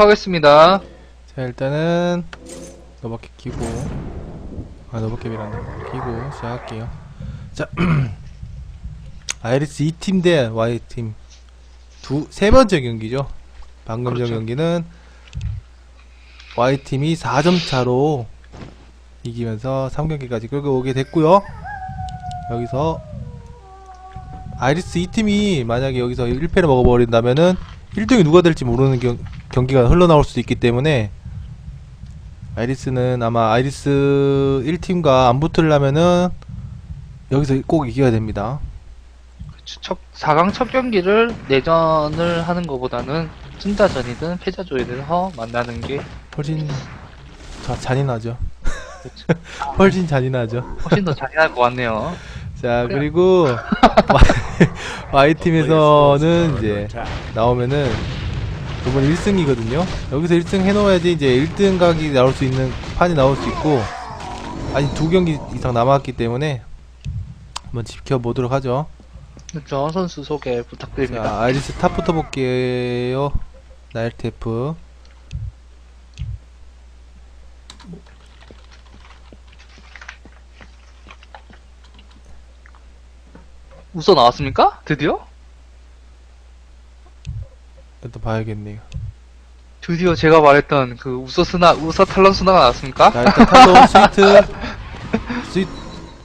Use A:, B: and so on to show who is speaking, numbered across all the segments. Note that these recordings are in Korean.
A: 하겠습니다.
B: 자 일단은 너밖에 끼고 아 너밖에 미란다. 끼고 시작할게요. 자 아이리스 2팀 대 Y팀. 두 세 번째 경기죠. 방금 전
A: 그렇죠.
B: 경기는 Y팀이 4점 차로 이기면서 3경기까지 끌고 오게 됐고요. 여기서 아이리스 2팀이 만약에 여기서 1패를 먹어버린다면은 1등이 누가 될지 모르는 경, 경기가 흘러나올 수도 있기 때문에 아이리스는 아마 아이리스 1팀과 안 붙으려면은 여기서 꼭 이겨야 됩니다.
A: 첫, 4강 첫 경기를 내전을 하는 것보다는 승자전이든 패자조이든 어, 만나는 게
B: 훨씬 자, 잔인하죠.
A: 그렇죠.
B: 훨씬 잔인하죠.
A: 훨씬 더 잔인할 것 같네요.
B: 자 그리고 Y 팀에서는 이제 나오면은 이번 1승이거든요. 여기서 1승 해놓아야지 이제 1등 각이 나올 수 있는 판이 나올 수 있고 아직 두 경기 이상 남았기 때문에 한번 지켜보도록 하죠.
A: 전 선수 소개 부탁드립니다.
B: 자, 아이리스 탑부터 볼게요. 나일테프.
A: 우서 나왔습니까? 드디어?
B: 또 봐야겠네요.
A: 드디어 제가 말했던 그 우서 스나, 우서 탈론 스나가 나왔습니까?
B: 자, 일단 탈론 스위트. 스위트.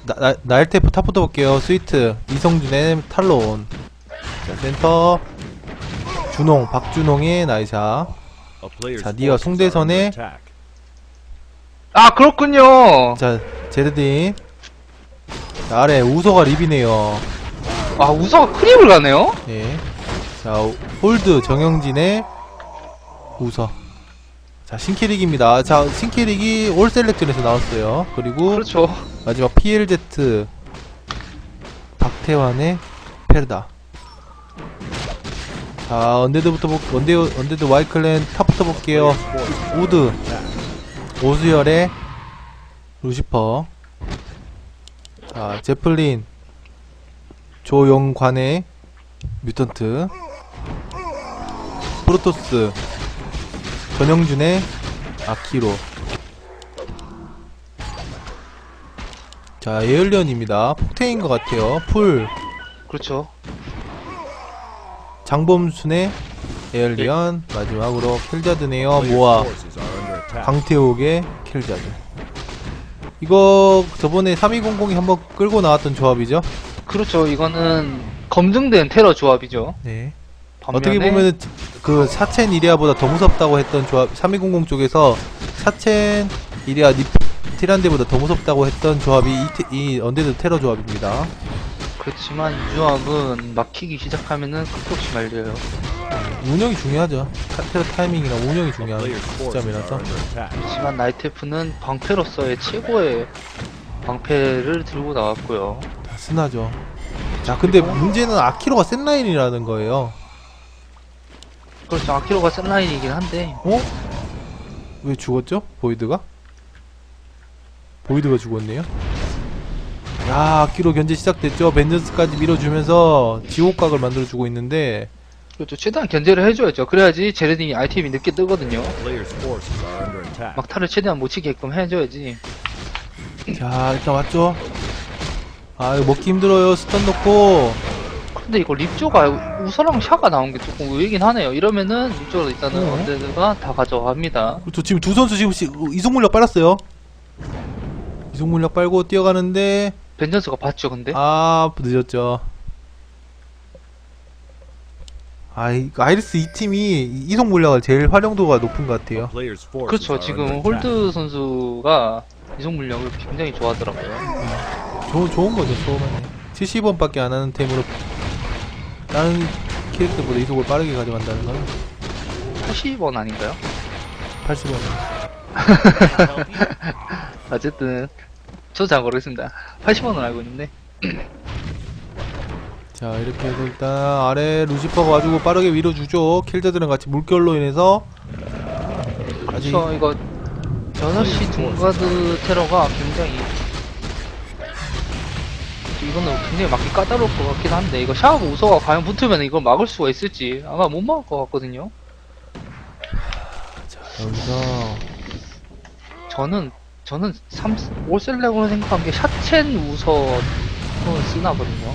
B: 나, 나, 나일테프 탑부터 볼게요. 스위트. 이성준의 탈론. 자, 센터. 준홍, 박준홍의 나이샤.
C: 자, 니어 송대선의
A: 아, 그렇군요!
B: 자, 제드딘. 자, 아래 우서가 립이네요.
A: 아, 우서가 크립을 가네요?
B: 예. 자, 홀드 정영진의 우서. 자, 신캐릭입니다. 자, 신캐릭이 올 셀렉션에서 나왔어요. 그리고
A: 그렇죠.
B: 마지막 PLZ 박태환의 페르다. 자, 언데드부터 볼, 언데, 언데드 와이클랜 탑부터 볼게요. 우드, 오수열의 루시퍼. 자, 제플린, 조용관의 뮤턴트. 프로토스, 전영준의 아키로. 자, 에얼리언입니다. 폭탱인 것 같아요. 풀,
A: 그렇죠.
B: 장범순의 에얼리언, 마지막으로 킬자드네요. 모아, 강태욱의 킬자드. 이거 저번에 3200이 한번 끌고 나왔던 조합이죠?
A: 그렇죠. 이거는 검증된 테러 조합이죠.
B: 네.
A: 반면에
B: 어떻게 보면은 그 사첸 이리아보다 더 무섭다고 했던 조합 3200 쪽에서 사첸 이리아 니 티란데보다 더 무섭다고 했던 조합이 이, 테- 이 언데드 테러 조합입니다.
A: 그렇지만 이 조합은 막히기 시작하면은 끝없이 말려요.
B: 운영이 중요하죠. 타- 테러 타이밍이랑 운영이 중요한 시점이라서.
A: 그렇지만 나이테프는 방패로서의 최고의 방패를 들고 나왔고요.
B: 다 순하죠. 자, 근데 문제는 아키로가 센 라인이라는 거예요.
A: 그렇죠. 아키로가 센 라인이긴 한데
B: 어? 왜 죽었죠? 보이드가? 보이드가 죽었네요. 야, 아키로 견제 시작됐죠. 벤전스까지 밀어주면서 지옥각을 만들어주고 있는데
A: 그렇죠. 최대한 견제를 해줘야죠. 그래야지 제레딘이 아이템이 늦게 뜨거든요. 막타를 최대한 못 치게끔 해줘야지.
B: 자, 일단 왔죠. 아, 이거 먹기 힘들어요. 스턴 넣고
A: 근데 이거 립조가 우서랑 샤가 나온 게 조금 의외긴 하네요. 이러면은 립조로 일단은
B: 어.
A: 언데드가 다 가져갑니다.
B: 그렇죠. 지금 두 선수 지금 시, 이속 물력 빨았어요. 이속 물력 빨고 뛰어가는데
A: 벤전스가 봤죠, 근데?
B: 아 늦었죠. 아, 이 아이리스 이 팀이 이속 물량을 제일 활용도가 높은 것 같아요.
A: 그렇죠. 지금 홀드 선수가 이속 물량을 굉장히 좋아하더라고요.
B: 좋은 좋은 거죠, 좋은하네. 70원밖에 안 하는 템으로 다른 캐릭터보다 이속을 빠르게 가져간다는 건
A: 80원 아닌가요?
B: 80원.
A: 어쨌든 저도 잘 모르겠습니다. 80원은 알고 있는데
B: 자, 이렇게 해서 일단 아래 루시퍼가 와주고 빠르게 밀어주죠. 킬자들은 같이 물결로 인해서 아직
A: 그렇죠. 이거 6시 둥가드 테러가 굉장히 이거는 굉장히 막기 까다로울 것 같긴 한데 이거 샤하고 우서가 과연 붙으면 이걸 막을 수가 있을지 아마 못 막을 것 같거든요.
B: 여기서
A: 저는 저는 3 올셀렉으로 생각한 게 샤첸 우서는 쓰나거든요.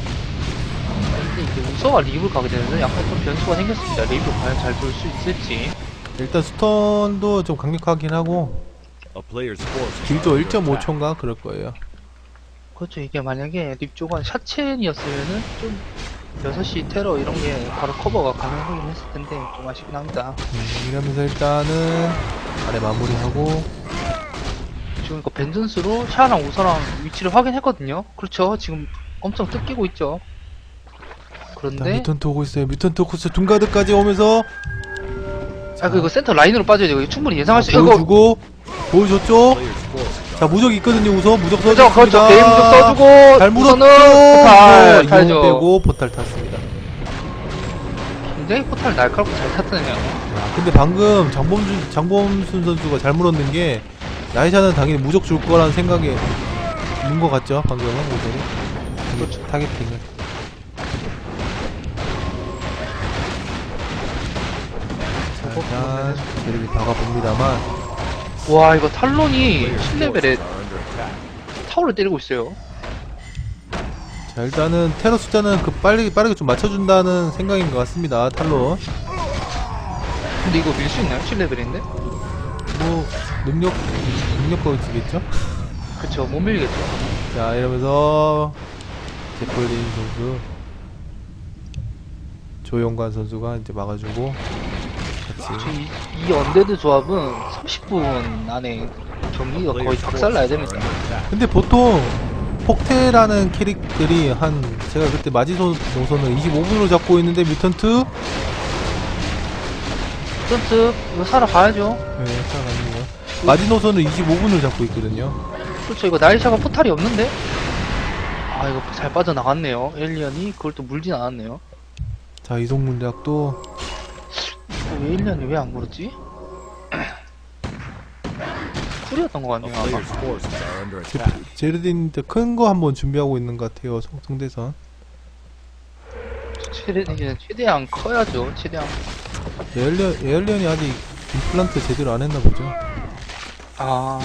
A: 근데 이제 우서가 리브를 가게 되면 약간 좀 변수가 생겼습니다. 리브 과연 잘 돌 수 있을지.
B: 일단 스턴도 좀 강력하긴 하고 길도 1.5초인가 그럴 거예요.
A: 그렇죠. 이게 만약에 립조가 샤첸이었으면은 좀 6시 테러 이런 게 바로 커버가 가능하긴 했을 텐데 좀 아쉽긴 합니다.
B: 음, 이러면서 일단은 아래 마무리하고
A: 지금 이거 벤전스로 샤랑 우서랑 위치를 확인했거든요. 그렇죠. 지금 엄청 뜯기고 있죠. 그런데
B: 뮤턴트 오고 있어요. 뮤턴트 코스 둥가드까지 오면서
A: 아 그거 센터 라인으로 빠져야 돼요. 이거 충분히 예상할 수 이거
B: 보여주고 보여줬죠. 자 무적 있거든요. 우선 무적
A: 그렇죠.
B: 써줬습니다.
A: 그렇죠. 게임 좀 써주고
B: 잘 물었죠.
A: 포탈
B: 이거
A: 타죠.
B: 빼고 포탈 탔습니다.
A: 굉장히 포탈 날카롭게 잘 탔더네요.
B: 야, 근데 방금 장범준 장범순 선수가 잘 물었는 게 나이샤는 당연히 무적 줄 거라는 생각에 있는 것 같죠. 방금은 모델이
A: 그렇죠.
B: 타겟팅을. 자, 일단 제르비 박아봅니다만
A: 와 이거 탈론이 7레벨에 타워를 때리고 있어요.
B: 자 일단은 테러 숫자는 그 빨리 빠르게 좀 맞춰준다는 생각인 것 같습니다. 탈론
A: 근데 이거 밀 수 있나요? 7레벨인데?
B: 뭐 능력 능력과 있겠죠.
A: 그쵸 못 밀겠죠.
B: 자 이러면서 제폴린 선수 조용관 선수가 이제 막아주고 같이
A: 이, 이 언데드 조합은 30분 안에 경기가 거의 박살나야 됩니다.
B: 근데 보통 폭테라는 캐릭들이 한 제가 그때 마지노 노선을 25분으로 잡고 있는데 뮤턴트
A: 턴트 이거 사러 가야죠.
B: 네 살아가는 거 마지노선을 25분을 잡고 있거든요
A: 그렇죠 이거 나이샤가 포탈이 없는데? 아 이거 잘 빠져나갔네요. 엘리언이 그걸 또 물진 않았네요.
B: 자 이동 문략도
A: 어, 왜 엘리언이 왜안 물었지? 쿨이었던 것 같네요 아마.
B: 제르딘 큰거 한번 준비하고 있는 것 같아요 성- 성대선
A: 최대, 최대한 커야죠 최대한
B: 에얼리언, 에얼리언이 아직 임플란트 제대로 안 했나 보죠
A: 아...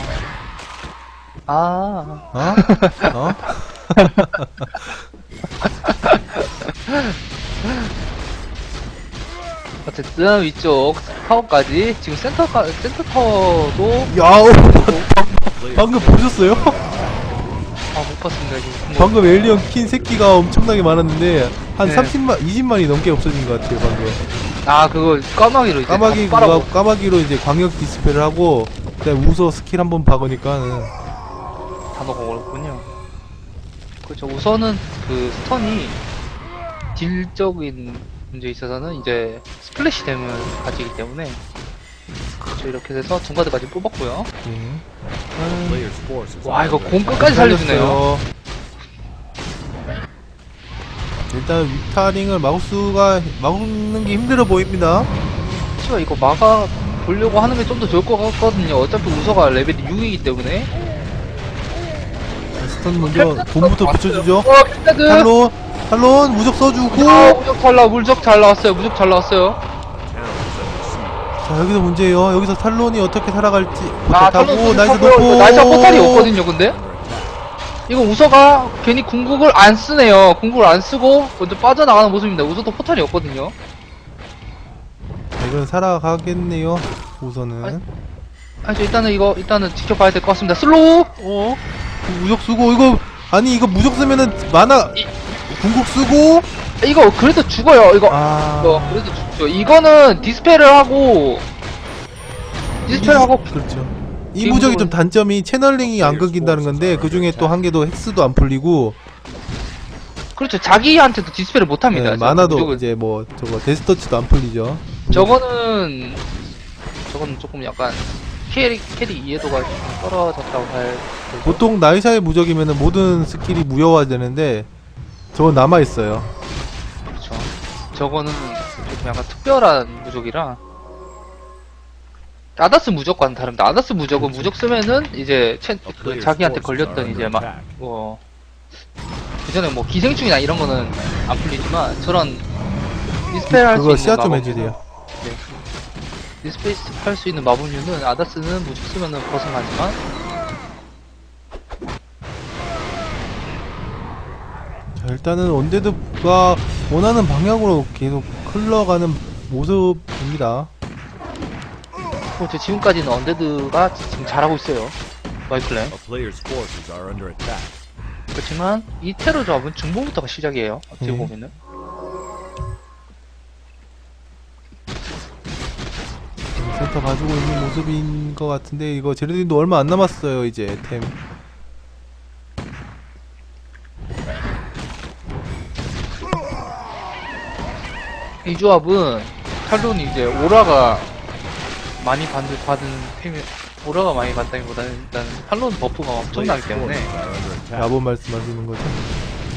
A: 아...
B: 어? 어?
A: 어쨌든 위쪽 타워까지 지금 센터가 센터 타워도
B: 야우 방금 보셨어요?
A: 아못 봤습니다 지금 뭐,
B: 방금 에일리언 킨 새끼가 엄청나게 많았는데 한
A: 네.
B: 30만 20만이 넘게 없어진 것 같아요 방금
A: 아 그거 까마귀로 이제
B: 까마귀
A: 다 빨아먹-
B: 까마귀로 이제 광역 디스펠을 하고 그다음 우서 스킬 한번 박으니까는
A: 단어가 어렵군요. 그렇죠. 우선은 그 스턴이 딜적인 문제에 있어서는 이제 스플래시 댐을 가지기 때문에 그렇죠. 이렇게 돼서 둥가드까지 뽑았고요.
B: 네.
A: 와 이거 공 끝까지 살려주네요.
B: 일단 위타링을 마우스가 막는 게 힘들어 보입니다.
A: 치가 이거 막아 보려고 하는 게 좀 더 좋을 것 같거든요. 어차피 우서가 레벨이 6이기 때문에.
B: 자, 스턴 먼저 bom부터 붙여주죠. 탈론, 탈론 무적 써주고.
A: 아, 무적 잘 나, 무적 잘 나왔어요. 무적 잘 나왔어요.
B: 자 여기서 문제예요. 여기서 탈론이 어떻게 살아갈지.
A: 아,
B: 타고
A: 탈론
B: 나이스
A: 타고
B: 놓고.
A: 나이스 포탈이 없거든요, 근데? 이거 우서가 괜히 궁극을 안 쓰네요. 궁극을 안 쓰고 먼저 빠져나가는 모습입니다. 우서도 포탈이 없거든요.
B: 자, 이건 살아가겠네요. 우선은.
A: 아니, 아, 저 일단은 이거, 일단은 지켜봐야 될 것 같습니다. 슬로우!
B: 어? 무적 쓰고 이거 아니 이거 무적 쓰면은 만화
A: 이-
B: 궁극 쓰고
A: 이거 그래도 죽어요. 이거,
B: 아
A: 이거 그래도 죽죠. 이거는 디스펠을 하고, 디스펠을 하고,
B: 그렇죠.
A: 이이
B: 무적이 좀 단점이 채널링이 안 끊긴다는 건데 그 중에 또 한 개도 헥스도 안 풀리고
A: 그렇죠. 자기한테도 디스펠을 못 합니다.
B: 네,
A: 저
B: 만화도
A: 무적은.
B: 이제 뭐 저거 데스터치도 안 풀리죠.
A: 저거는, 저거는 조금 약간, 캐리, 캐리 이해도가 좀 떨어졌다고 할.
B: 보통 나이샤의 무적이면은 모든 스킬이 무효화되는데 저건 남아 있어요.
A: 그렇죠. 저거는 조금 약간 특별한 무적이라. 아다스 무적과는 다릅니다. 아다스 무적은. 무적 쓰면은 이제 채, 그 자기한테 걸렸던 이제 막, 뭐, 그전에 뭐 기생충이나 이런 거는 안 풀리지만 저런 디스펠 할 수
B: 그거
A: 있는
B: 씨앗 좀
A: 마법은-
B: 해주세요.
A: 디스페이스 할수 있는 마법류는 아다스는 무적 쓰면은 벗어나지만
B: 자, 일단은 언데드가 원하는 방향으로 계속 흘러가는 모습입니다.
A: 뭐저 지금까지는 언데드가 지금 잘하고 있어요. 와이클랜.
C: A player's forces are under attack.
A: 그렇지만 이 테러 조합은 중봉부터가 시작이에요. 어떻게
B: 네.
A: 보면은.
B: 센터 봐주고 있는 모습인 것 같은데 이거 제르딘도 얼마 안 남았어요 이제 템.
A: 이 조합은 탈론이 이제 오라가 많이 받는, 받은 템이 오라가 많이 받다기보다는 일단 탈론 버프가 엄청나기 때문에.
B: 야본 말씀하시는 거죠?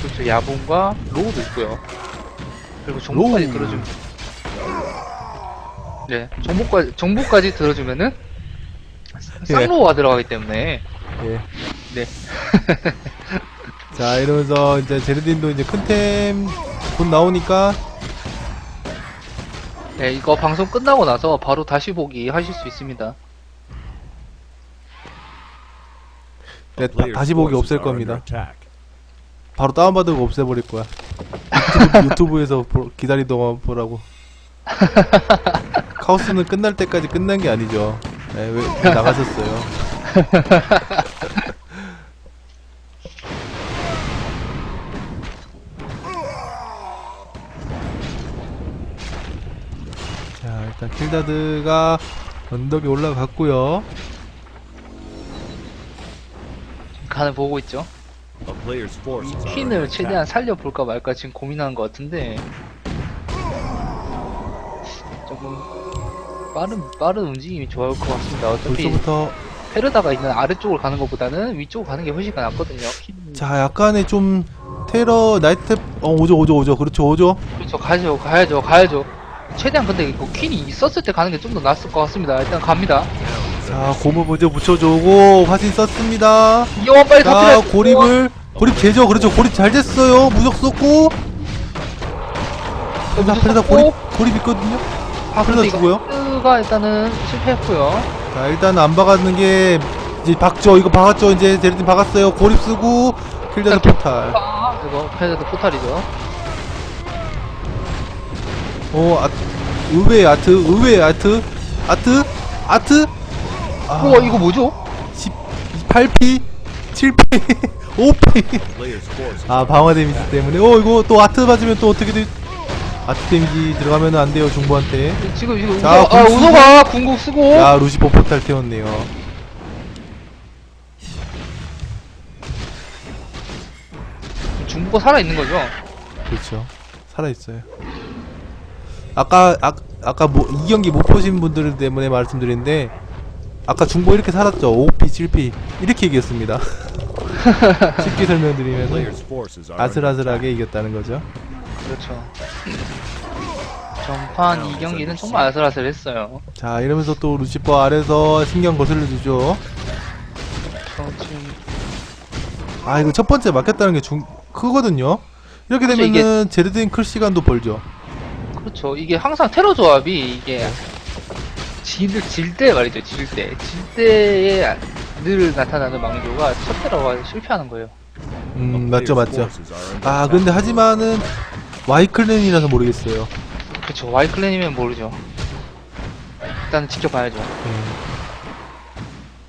A: 그렇죠 야봉과 로우도 있고요 그리고 정보까지
B: 로우.
A: 들어주면 네 정보까지 정보까지 들어주면은 쌍로우가 들어가기 때문에
B: 예.
A: 네
B: 자 이러면서 이제 제르딘도 이제 큰 템 곧 나오니까
A: 네, 이거 방송 끝나고 나서 바로 다시 보기 하실 수 있습니다.
B: 네, 다, 다시 보기 없앨 겁니다. 바로 다운받으고 없애버릴 거야. 유튜브, 유튜브에서 보- 기다리동안 보라고. 카오스는 끝날 때까지 끝난 게 아니죠. 네, 왜, 왜 나가셨어요? 자, 일단 킬다드가 언덕에 올라갔고요.
A: 간을 보고 있죠. 이 퀸을 최대한. 살려볼까 말까 지금 고민하는 것 같은데 조금 빠른 빠른 움직임이 좋을 것 같습니다. 어차피
B: 벌써부터
A: 페르다가 있는 아래쪽으로 가는 것보다는 위쪽으로 가는 게 훨씬 낫거든요. 퀸
B: 자 약간의 좀 테러 나이트 어 오죠 오죠 오죠 그렇죠 오죠
A: 그렇죠 가야죠 가야죠 가야죠. 최대한 근데 이거 퀸이 있었을 때 가는 게 좀 더 낫을 것 같습니다. 일단 갑니다.
B: 자 고무 먼저 붙여주고 화신 썼습니다
A: 이영원 빨리
B: 자
A: 터뜨려.
B: 고립을 고립 되죠 그렇죠 고립 잘 됐어요 무적 썼고 자 그래서
A: 썼고.
B: 고립 고립 있거든요
A: 아, 이거
B: 주고요.
A: 페르가 일단은 실패했고요.
B: 자 일단 안 박았는 게 이제 박죠 이거 박았죠 이제 제르딘 박았어요 고립 쓰고 킬다드 포탈
A: 아, 이거 페르드 포탈이죠.
B: 어 아, 의외의 아트 의외의 아트 아트 아트? 아,
A: 우와 이거 뭐죠?
B: 18P 7P 5P
C: A player's forces
B: 아 방어 데미지 때문에. 어 이거 또 아트 맞으면 또 어떻게 돼? 아트 데미지 들어가면 안 돼요 중부한테.
A: 지금 지금
B: 자,
A: 우서,
B: 아궁 쓰고.
A: 우서가 궁극 쓰고.
B: 야 루시퍼 포탈 태웠네요.
A: 중부가 살아 있는 거죠.
B: 그렇죠. 살아있어요 아까 아, 아까 뭐, 이 경기 못 보신 분들 때문에 말씀드리는데 아까 중보 이렇게 살았죠? 5P 7P 이렇게 이겼습니다. 쉽게 설명드리면 아슬아슬하게 이겼다는 거죠.
A: 그렇죠. 전판 이 경기는 정말 아슬아슬했어요.
B: 자 이러면서 또 루시퍼 아래서 신경 거슬려주죠.
A: 저 지금.
B: 아 이거 첫 번째 막혔다는 게 중, 크거든요. 이렇게
A: 그렇죠,
B: 되면은 제르딘 클 시간도 벌죠
A: 그렇죠. 이게 항상 테러 조합이 이게 질, 질때 말이죠. 질 때. 질 때에 늘 나타나는 망조가 첫 테러가 실패하는 거예요.
B: 음 맞죠 맞죠 아. 근데 하지만은 와이클랜이라서 모르겠어요
A: 그렇죠. 와이클랜이면 모르죠. 일단 지켜봐야죠.
B: 네.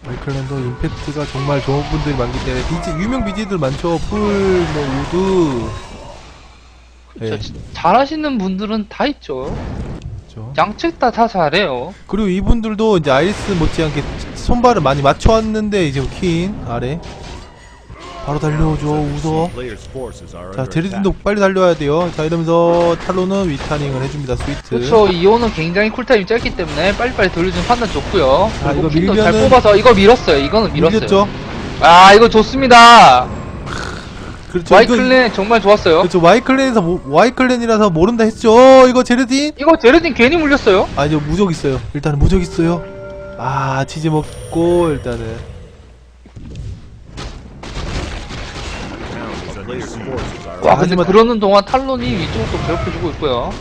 B: 와이클랜도 임팩트가 정말 좋은 분들이 많기 때문에 BG, 유명 BG들 많죠 풀 뭐 우드
A: 그렇죠.
B: 네.
A: 지- 잘하시는 분들은 다 있죠.
B: 그렇죠.
A: 양측 다 다 잘해요.
B: 그리고 이분들도 이제 아이스 못지않게 손발을 많이 맞춰왔는데 이제 퀸 아래 바로 달려오죠 우서 자
C: attack.
B: 빨리 달려야 돼요 자 이러면서 탈로는 위타닝을 해줍니다 스위트
A: 그렇죠. 이호는 굉장히 쿨타임이 짧기 때문에 빨리빨리 돌려주는 판단 좋고요.
B: 아, 이거
A: 퀸도 잘
B: 밀면은-
A: 뽑아서 이거 밀었어요. 이거는 밀었어요.
B: 밀렸죠
A: 아 이거 좋습니다.
B: 그렇죠
A: 와이클랜 정말 좋았어요.
B: 그렇죠 와이클랜에서 모, 와이클랜이라서 모른다 했죠 어, 이거 제르딘
A: 이거 제르딘 괜히 물렸어요.
B: 아 이제 무적 있어요 일단은 무적 있어요 아 치즈 먹고 일단은
A: 와
B: 아,
A: 근데
B: 하지만-
A: 그러는 동안 탈론이 위쪽으로 또 괴롭혀주고 있고요.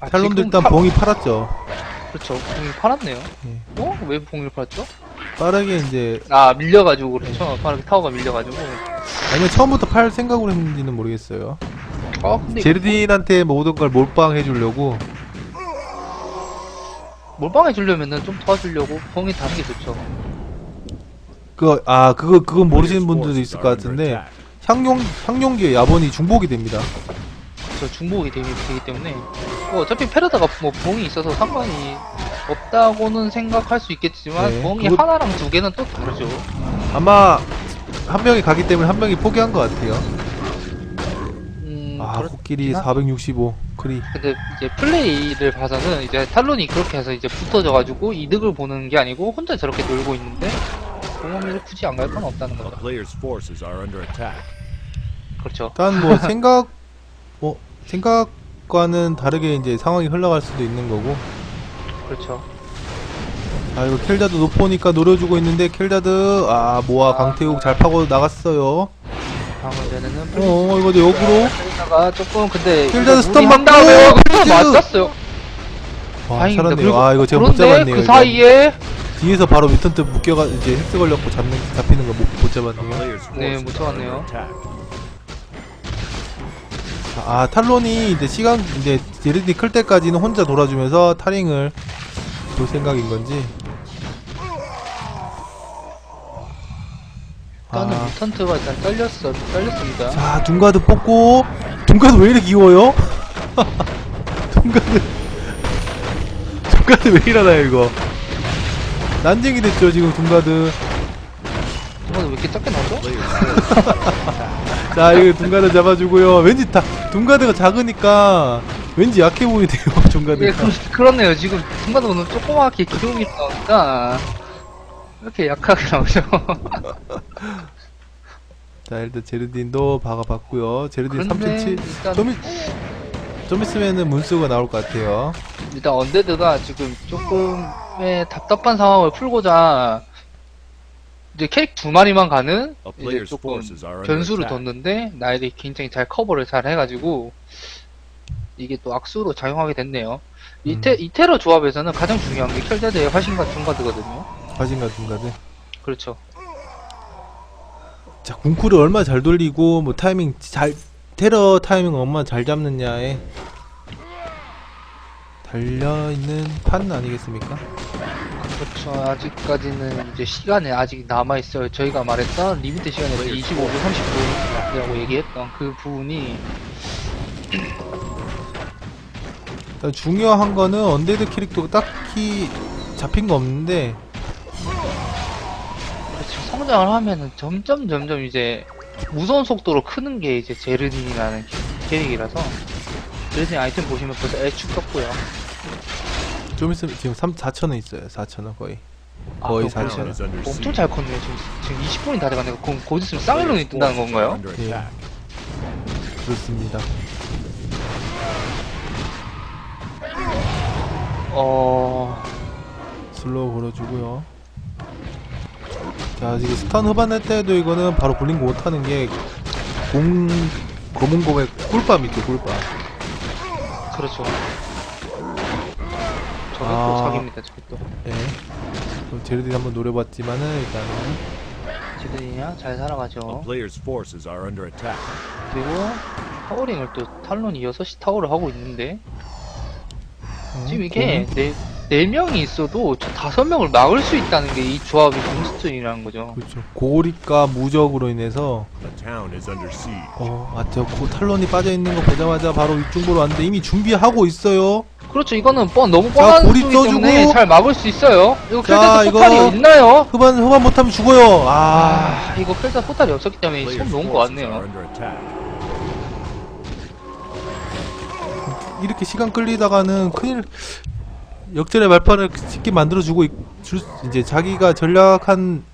A: 아,
B: 탈론도
A: 지금
B: 일단
A: 파-
B: 봉이 팔았죠.
A: 그렇죠. 봉이 팔았네요.
B: 예.
A: 어? 왜 봉을 팔았죠?
B: 빠르게 이제
A: 아 밀려가지고 그렇죠. 빠르게 타워가 밀려가지고.
B: 아니면 처음부터 팔 생각으로 했는지는 모르겠어요.
A: 아 근데
B: 제르딘한테 모든 걸 몰빵해 주려고
A: 몰빵해 주려면은 좀 도와주려고 봉이 다는 게 좋죠.
B: 그 아 그거 그건 모르시는 분들도 있을 것 같은데. 향용 향용기의 야본이 중복이 됩니다.
A: 저 중복이 되기, 되기 때문에 뭐 어차피 페르다가 뭐 봉이 있어서 상관이 없다고는 생각할 수 있겠지만
B: 네,
A: 봉이
B: 그거-
A: 하나랑 두 개는 또 다르죠.
B: 아마 한 명이 가기 때문에 한 명이 포기한 것 같아요.
A: 음,
B: 아
A: 그렇-
B: 코끼리
A: 하나?
B: 465 크리
A: 근데 이제 플레이를 봐서는 이제 탈론이 그렇게 해서 이제 붙어져가지고 이득을 보는 게 아니고 혼자 저렇게 놀고 있는데 공원을 굳이 안 갈 건 없다는
C: A
A: 거죠.
C: player's forces are under attack.
A: 그렇죠.
B: 일단 뭐 생각 뭐 생각과는 다르게 이제 상황이 흘러갈 수도 있는 거고
A: 그렇죠.
B: 아 이거 켈다드 높으니까 노려주고 있는데 켈다드 아 모아 강태욱 잘 파고 나갔어요
A: 문제는
B: 어 이거 역으로
A: 플레이가 조금 근데 이거
B: 스턴 킬다드!
A: 맞았어요.
B: 와
A: 다행입니다.
B: 살았네요
A: 그리고
B: 아 이거 제가 못
A: 그런데
B: 잡았네요
A: 그
B: 이거.
A: 사이에
B: 뒤에서 바로 뮤턴트 묶여가 이제 헬스 걸렸고 잡는 잡히는 거 못못
C: A
B: 잡았네요
A: 네, 못 잡았네요.
C: Attack.
B: 아 탈론이 이제 시간 이제 제르디 클 때까지는 혼자 돌아주면서 타링을 볼 생각인 건지
A: 일단은
B: 아.
A: 뮤턴트가 일단 잘렸어, 잘렸습니다.
B: 자, 둥가드 뽑고 둥가드 왜 이렇게 귀여워요? 둥가드 둥가드 왜 이러나요 이거 난쟁이 됐죠 지금
A: 이거 왜 이렇게 작게 나오죠?
B: 자 이거 둥가드 잡아주고요 왠지 다 둥가드가 작으니까 왠지 약해 보이네요
A: 예,
B: 둥가드가
A: 그, 그렇네요. 지금 중간으로는 조그맣게 기둥이 나오니까 이렇게 약하게 나오죠.
B: 자 일단 제르딘도 박아봤고요 제르딘
A: 그런데
B: 3.7
A: 일단
B: 좀, 있, 좀 있으면은 문수가 나올 것 같아요
A: 일단 언데드가 지금 조금의 답답한 상황을 풀고자 이제 캐릭 두 마리만 가는 이제 조금 변수를. 뒀는데 나일이 굉장히 잘 커버를 잘 해가지고 이게 또 악수로 작용하게 됐네요. 이테,
B: 음.
A: 이테러 조합에서는 가장 중요한 게 켈자드의 화신과 중가드거든요.
B: 과신가 둥가드
A: 그렇죠.
B: 자, 궁쿨을 얼마 잘 돌리고 뭐 타이밍 잘 테러 타이밍 얼마 잘 잡느냐에 달려 있는 판 아니겠습니까?
A: 그렇죠. 아직까지는 이제 시간이 아직 남아 있어요. 저희가 말했던 리미트 시간이 25분, 30분이라고 얘기했던 그 부분이
B: 중요한 거는 언데드 캐릭터가 딱히 잡힌 거 없는데
A: 그렇죠. 성장을 하면은 점점 점점 이제 무서운 속도로 크는 게 이제 제르딘이라는 캐- 캐릭이라서 제르딘 아이템 보시면 벌써 애축 떴고요.
B: 좀 있으면 지금 3 4천원 있어요. 4천원 거의. 거의
A: 아, 그럼
B: 4천
C: Town is under
A: 엄청
C: siege.
A: 잘 컸네요. 지금, 지금 20분이 다 돼가네요. 그럼 곧 있으면 쌍일론이 뜬다는
C: forces
A: 건가요?
C: are under
B: 예. 그렇습니다.
A: 어...
B: 슬로우 걸어주고요. 자, 지금 스턴 후반할 때도 이거는 바로 블링크 못하는 게 공, 검은 공의 꿀밤 있죠, 꿀밤.
A: 그렇죠. 저게
B: 아.
A: 또 사기입니다. 저게 또.
B: 예. 그럼 제르딘 한번 노려봤지만은 일단은
A: 제르딘이야 잘
C: A
A: 살아가죠.
C: player's forces are under attack.
A: 그리고 타워링을 또 탈론이 6시 타워를 하고 있는데
B: 어,
A: 지금 이게
B: 공-
A: 네, 네 명이 있어도 저 다섯 명을 막을 수 있다는 게 이 조합이 공수전이라는 거죠.
B: 그렇죠. 고립과 무적으로 인해서
C: The town is under siege.
B: 어, 아, 저 고- 탈론이 빠져 있는 거 보자마자 바로 위쪽으로 왔는데 이미 준비하고 있어요.
A: 그렇죠. 이거는 뻔 너무
B: 자,
A: 뻔한
B: 고립
A: 수이기
B: 써주고.
A: 때문에 잘 막을 수 있어요. 이거
B: 자,
A: 포탈이 있나요?
B: 후반 후반 못하면 죽어요. 아,
A: 아, 이거 켈자 포탈이 없었기 때문에 손 놓은
C: are
A: 같네요.
B: 이렇게 시간 끌리다가는 큰일 역전의 말판을 쉽게 만들어 주고 줄 이제 자기가 전략한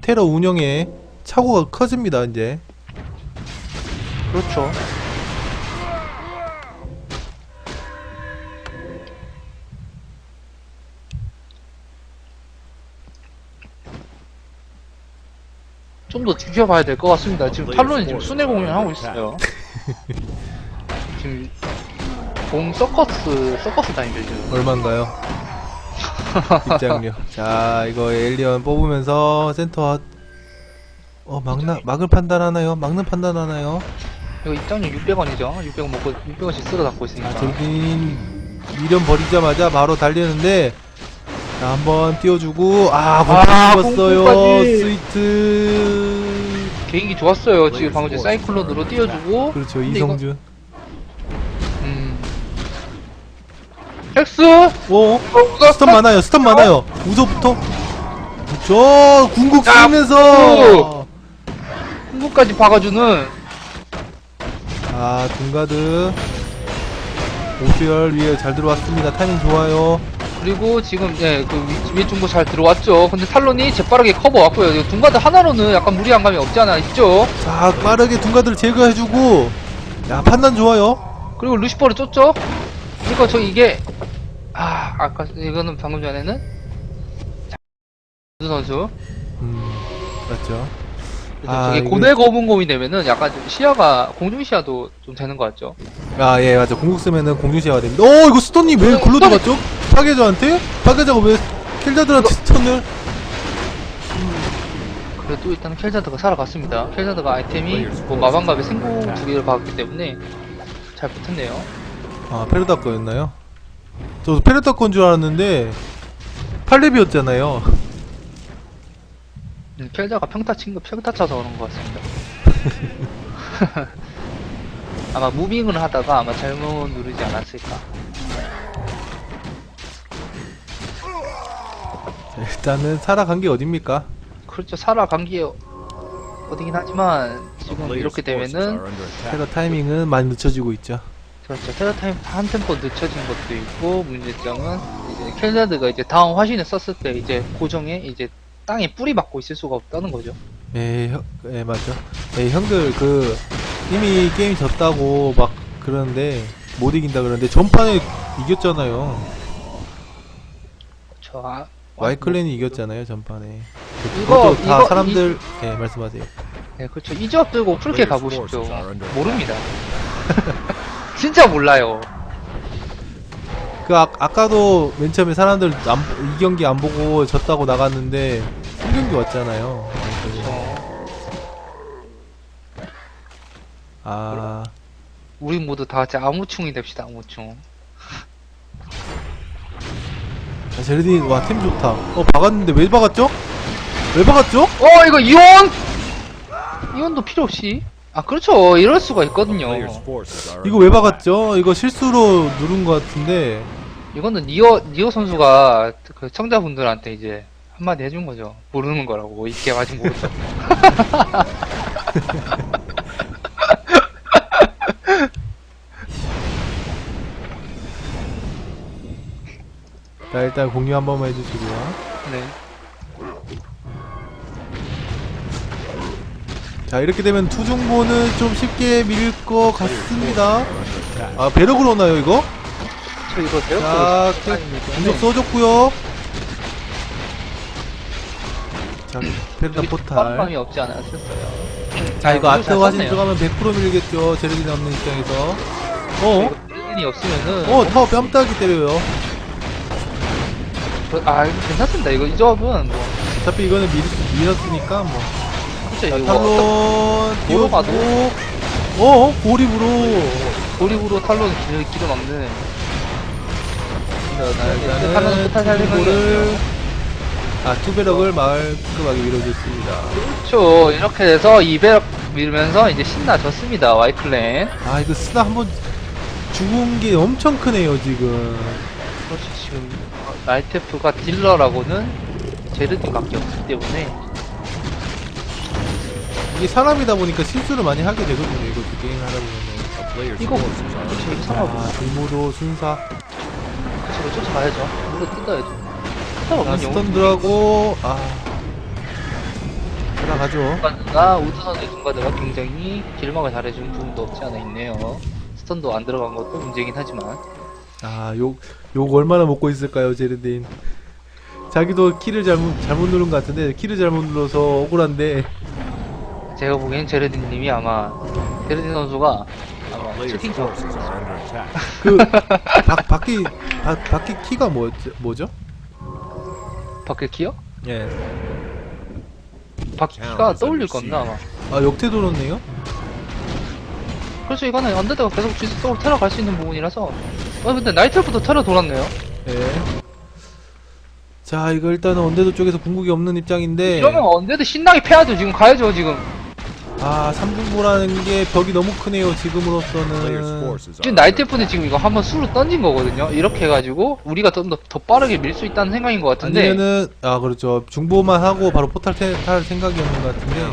B: 테러 운영에 착오가 커집니다. 이제
A: 그렇죠. 좀 더 지켜봐야 될 것 같습니다. 지금 탈론이 지금 순회 공연하고 있어요. 지금 공 서커스 서커스 다니죠 지금.
B: 얼마인가요? 입장료. 자, 이거 에일리언 뽑으면서 센터 어 막나 막을 판단하나요? 막는 판단하나요?
A: 이거 입장료 600원이죠. 600원 먹고 600원씩 쓸어 갖고 있으니까.
B: 저긴 미련 버리자마자 바로 달리는데 자 한번 띄워주고 아
A: 아,
B: 공었어요
A: 공까지.
B: 스위트
A: 개인기 좋았어요. 지금 방금 전에 사이클론으로 띄워주고.
B: 그렇죠
A: 근데
B: 이성준.
A: 음. 엑스.
B: 오 스톱 많아요 스톱 많아요. 우서부터. 그렇죠 궁극
A: 야,
B: 쓰면서.
A: 흥국까지 박아주는.
B: 아 둥가드. 오수열 위에 잘 들어왔습니다. 타이밍 좋아요
A: 그리고 지금 예 그 위에 중고 잘 들어왔죠. 근데 탈론이 재빠르게 커버 왔고요. 둥가드 하나로는 약간 무리한 감이 없지 않아 있죠.
B: 자 빠르게 둥가드를 제거해주고 야 판단 좋아요
A: 그리고 루시퍼를 쫓죠. 그러니까 저 이게 아 아까 이거는 방금 전에는 선수
B: 음 맞죠 아,
A: 저게
B: 이거-
A: 고대 거분공이 되면은 약간 좀 시야가 공중 시야도 좀 되는 것 같죠.
B: 아, 예, 맞아. 공국 쓰면은 공중시야가 됩니다. 어, 이거 스톤님 왜
A: 어,
B: 글로
A: 스톤!
B: 들어갔죠? 파괴자한테? 파괴자가 왜 킬자들한테 스톤을?
A: 그래도 일단 켈자드가 살아갔습니다. 켈자드가 아이템이 뭐 마방갑에 생공 두 개를 박았기 때문에 잘 붙었네요.
B: 아, 페르다 거였나요? 저도 페르다 건줄 알았는데, 팔렙이었잖아요.
A: 음, 켈자가 평타 친거 평타 쳐서 그런 것 같습니다. 아마 무빙을 하다가 아마 잘못 누르지 않았을까.
B: 일단은 살아간 게 어딥니까?
A: 그렇죠. 살아간 게 어디긴 하지만 지금 이렇게 되면은.
B: 페르 타이밍은 많이 늦춰지고 있죠.
A: 그렇죠. 테라타임 한 템포 늦춰진 것도 있고 문제점은 이제 켈자드가 이제 다음 화신을 썼을 때 이제 고정에 이제 땅에 뿌리 박고 있을 수가 없다는 거죠.
B: 예, 형, 예, 맞죠. 예, 형들, 그, 이미 게임 졌다고 막 그러는데, 못 이긴다 그러는데, 전판에 이겼잖아요.
A: 저 아,
B: 와이클랜이 이겼잖아요, 전판에.
A: 이거-
B: 그것도 다
A: 이거-
B: 사람들, 예, 말씀하세요.
A: 네, 그렇죠. 이 조합 들고 풀게 가보십시오. 모릅니다. 진짜 몰라요.
B: 그 아, 아까도 맨 처음에 사람들 안, 이 경기 안 보고 졌다고 나갔는데 한 경기 왔잖아요.
A: 어,
B: 아
A: 우리 모두 다 같이 아무충이 됩시다. 아무충.
B: 아, 제르딘 와템 좋다. 어 박았는데 왜 박았죠? 왜 박았죠?
A: 어 이거 이온 이온도 필요 없이 아 그렇죠 이럴 수가 있거든요
B: 이거 왜. 박았죠? 이거 실수로 누른 것 같은데
A: 이거는 니어 니어 선수가 그 청자분들한테 이제 한마디 해준 거죠 모르는 거라고 이게 아직 모르죠
B: 자 일단 공유 한 번만 해주시고요.
A: 네
B: 자 이렇게 되면 투중보는 좀 쉽게 밀 것 같습니다. 아 배럭으로 오나요 이거?
A: 저 이거
B: 자
A: 대역으로
B: 공격 써줬고요. 자 페르다 포탈.
A: 뻔함이 없지 않았었어요
B: 자 이거
A: 아,
B: 아트
A: 잘
B: 화신. 들어가면 100% 밀겠죠 제르딘 없는 입장에서 어?
A: 이 없으면은
B: 어 타워 뺨따기 때려요
A: 그- 아 이거 괜찮습니다. 이거 이 조합은 뭐.
B: 어차피 이거는 밀, 밀었으니까 뭐.
A: 진짜 이거
B: 탈론
A: 도로 가도?
B: 띄워주고. 어? 고립으로.
A: 고립으로 탈론 길을 길을 막는
B: 자
A: 탈론
B: 일단은
A: 포탈 살리는
B: 아 투배럭을 말끔하게 밀어줬습니다.
A: 그렇죠. 이렇게 돼서 200 밀면서 이제 신나졌습니다 와이클랜.
B: 아 이거 스나 한번 죽은 게 엄청 크네요 지금.
A: 그렇죠 지금 나이테프가 딜러라고는 제르딘밖에 없기 때문에
B: 이게 사람이다 보니까 실수를 많이 하게 되거든요 이것도 게임 하다 보면은.
A: 이거 이거
C: attack.
A: 상하고
B: 아 등모도 순사.
A: 그렇죠 쫓아가야죠. 물에 뜯어야죠.
B: 자,
A: 없는
B: 스턴드라고. 아. 들어가죠.
A: 중간과 우드선의 중간들과 굉장히 길막을 잘해준 부분도 없지 않아 있네요. 스턴도 안 들어간 것도 문제긴 하지만
B: 아 욕 욕 얼마나 먹고 있을까요, 제르딘? 자기도 키를 잘못 잘못 누른 것 같은데 키를 잘못 눌러서 억울한데
A: 제가 보기엔 제르딘님이 아마 제르딘 선수가 아마
C: under attack.
B: 그 바, 바퀴 바, 바퀴 키가 뭐 뭐죠?
A: 바퀴 키요?
B: 예.
A: 바퀴가 떠올릴 건데 아마.
B: 아 역태 돌았네요.
A: 그래서 이거는 언데드가 계속 지속적으로 테러 갈 수 있는 부분이라서. 아 근데 나이트부터 테러 돌았네요.
B: 예. 자 이거 일단은 언데드 쪽에서 궁극이 없는 입장인데
A: 이러면 언데드 신나게 패야죠. 지금 가야죠 지금.
B: 아 삼중보라는 게 벽이 너무 크네요 지금으로서는
A: 지금 나이트프는 지금 이거 한번 수로 던진 거거든요. 이렇게 해가지고 우리가 좀 더 더 빠르게 밀 수 있다는 생각인 것 같은데.
B: 아니면은 아 그렇죠 중보만 하고 바로 포탈 태, 탈 생각이었는 것 같은데.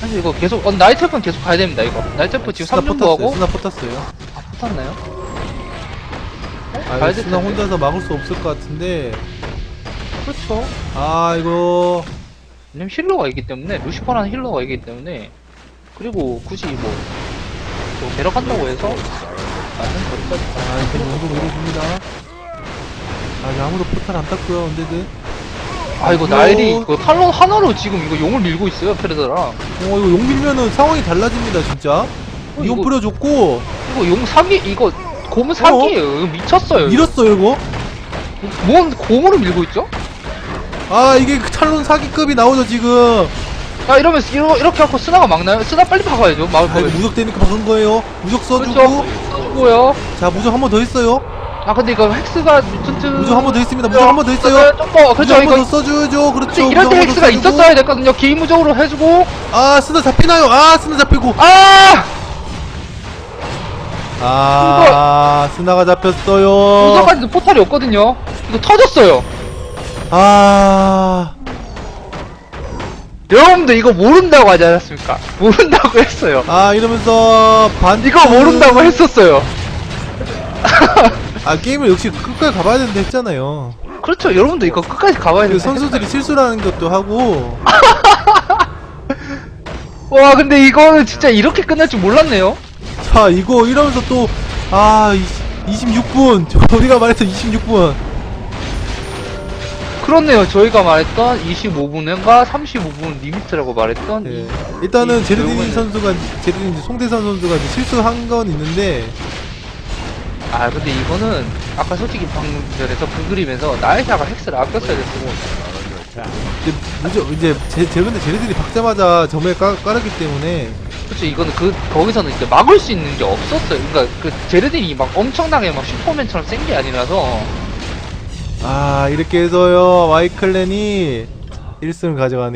A: 사실 이거 계속 어, 나이트프는 계속 가야 됩니다 이거. 나이트프 지금
B: 스나
A: 3중도
B: 포탔어요
A: 하고
B: 스나 포탔어요
A: 아 붙었나요?
B: 아
A: 가야
B: 스나
A: 텐데.
B: 혼자서 막을 수 없을 것 같은데.
A: 그렇죠.
B: 아 이거.
A: 왜냐면 힐러가 있기 때문에 루시퍼라는 힐러가 있기 때문에 그리고 굳이 뭐, 뭐 데려간다고 해서 나는 거기까지
B: 아 이거 용도 밀어줍니다. 아 이제 아무도 포탈 안 땄고요 언데드
A: 아 이거 나일이 이거 탈론 하나로 지금 이거 용을 밀고 있어요 페르더랑.
B: 어 이거 용 밀면은 상황이 달라집니다 진짜. 이건
A: 이거-
B: 뿌려줬고.
A: 이거 용 사기 이거 곰 사기예요. 이거 미쳤어요 이거.
B: 밀었어요 이거?
A: 뭔 곰으로 밀고 있죠?
B: 아 이게 그 탈론 사기급이 나오죠 지금.
A: 아 이러면 이러, 이렇게 하고 스나가 막나요? 스나 빨리 박아야죠 막을
B: 아 이거 무적 되니까 박은 거예요. 무적 써주고.
A: 그렇죠
B: 자 무적 한 번 더 있어요.
A: 아 근데 이거 헥스가 뮤턴트
B: 무적 한 번 더 있습니다. 무적 한 번 더 있어요.
A: 좀더
B: 무적
A: 그렇죠.
B: 한 번 더
A: 이거
B: 써줘야죠. 그렇죠.
A: 이럴
B: 무적
A: 때
B: 한번 더
A: 헥스가
B: 써주고.
A: 있었어야 됐거든요. 개인 무적으로 해주고.
B: 아 스나 잡히나요? 아 스나 잡히고.
A: 아
B: 아 스나가 잡혔어요.
A: 무적까지도 포탈이 없거든요. 이거 터졌어요.
B: 아.
A: 여러분들 이거 모른다고 하지 않았습니까? 모른다고 했어요.
B: 아 이러면서 반
A: 이거 모른다고 했었어요.
B: 아 게임을 역시 끝까지 가봐야 된다 했잖아요.
A: 그렇죠. 여러분들 이거 끝까지 가봐야
B: 그
A: 돼요
B: 선수들이 실수라는 것도 하고.
A: 와 근데 이거는 진짜 이렇게 끝날 줄 몰랐네요
B: 자 이거 이러면서 또 아 26분. 우리가 말했던 26분.
A: 그렇네요. 저희가 말했던 25분과 35분 리미트라고 말했던
B: 예.
A: 이-
B: 일단은
A: 이 결국에는-
B: 선수가 이제 송대선 선수가 이제 실수한 건 있는데.
A: 아 근데 이거는 아까 솔직히 방금 전에서 그 그림에서 나이샤가 헥스를 아꼈어야 됐고.
B: 이제 무조 이제 제, 제 근데 제르딘이 박자마자 점에 깔, 깔았기 때문에
A: 그렇죠 이거는 그 거기서는 이제 막을 수 있는 게 없었어요. 그러니까 그 제르딘이 막 엄청나게 막 슈퍼맨처럼 센 게 아니라서.
B: 아 이렇게 해서요. 와이클랜이 1승을 가져가네요